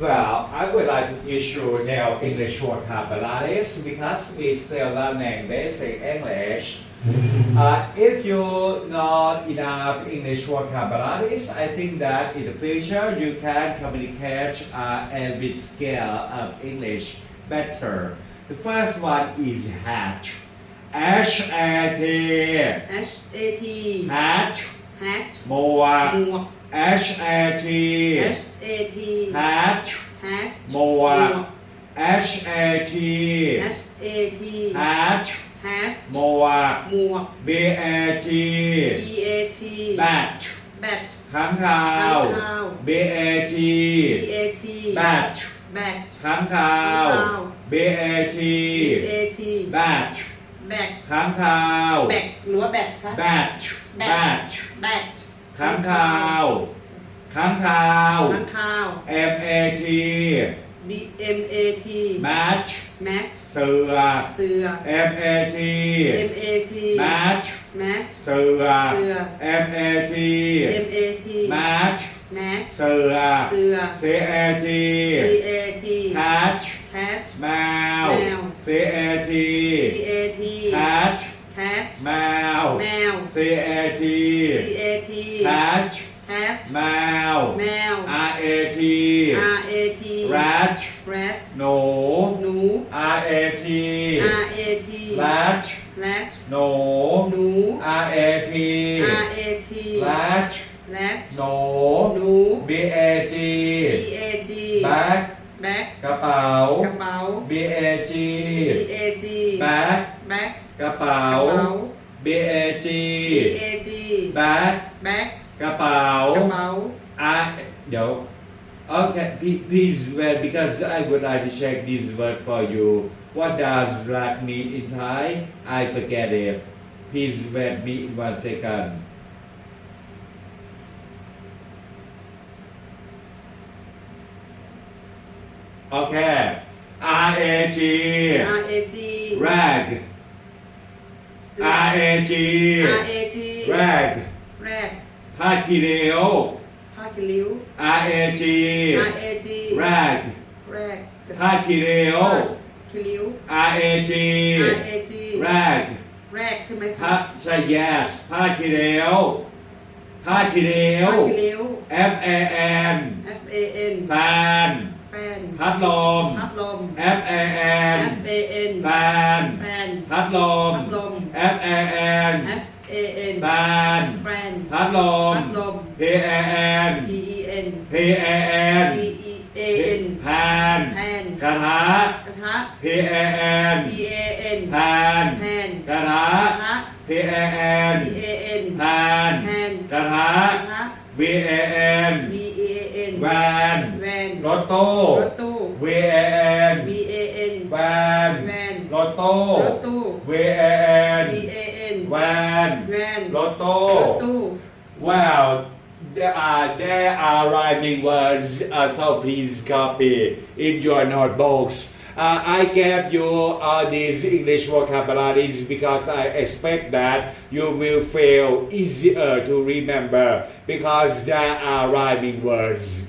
Well, I would like to teach you now English vocabularies because we still learning basic English. Uh, if you not enough English vocabularies, I think that in the future you can communicate uh, every scale of English better. The first one is hat. H A T. H A T Hat hat หมวก หมวก H A T. H A T Hat. hat หมวก H A T. H A T Hat. hat หมวก หมวก B A T. B A T Bat. bat ค้างคาว ค้างคาว B A T. B A T Bat. bat ค้างคาว ค้างคาว B A T. B A T Bat. bat ค้างคาว bat หรือว่า bat คะ Bat. Bat. bat ค้างคาวค้างคาว ค้างคาว M A T. B M A T Match. mat เสือ เสือ M A T. M A T Match. mat เสือ เสือ M A T. M A T Match. mat เสือ เสือ C A T. C A T Catch. cat แ C A T. C A T Catch. cat แมว แมว R A T. R A T Rat. rat หนูหนู R A T. R A T Rat. rat หนูหนู R A T. R A T Rat. rat หนูหนู B A G. B A G Bag. bag กระเป๋า กระเป๋า B A G. B A G Bag. bag กระเป๋ากระเป๋า B A G. B A G Bag. bag กระเป๋าก ระเป๋า I เดี๋ยว Okay p- please wait because I would like to check this word for you What does rat mean in Thai I forget it Please wait me in one second Okay R A G R A G rag R A G R A G rag แรกผ้าคีเรโอผ้าคีริ้ว R A G R A G rag แรกผ้าคีเรโอคีริ้ว R A G R A G rag แรกใช่ไหมผ้าคะใช่ yes ผ้าคีเรโอผ้าคีเรโอผ้าคีริ้ว F A N F A N แฟนแฟ นพัดลม พัดลม F A N F A N แฟน แฟน พัดลม พัดลม F A N F A N แฟน แฟน พัดลม พัดลม P A N P E N P A N P E A N แพนแพนกระทะ กระทะ P A N P A N แพนแพนกระทะกระทะ P A N P A ทะ กระทะ V A N V A N แวน แวน รถตู้ รถตู้ V A N V A N แวน แวน รถตู้ รถตู้ V A N V A N แวน แวน รถตู้ รถตู้ Well, there are there are rhyming words, uh, so please copy in your notebooks. uh, I gave you all these English vocabularies because I expect that you will feel easier to remember because there are rhyming words.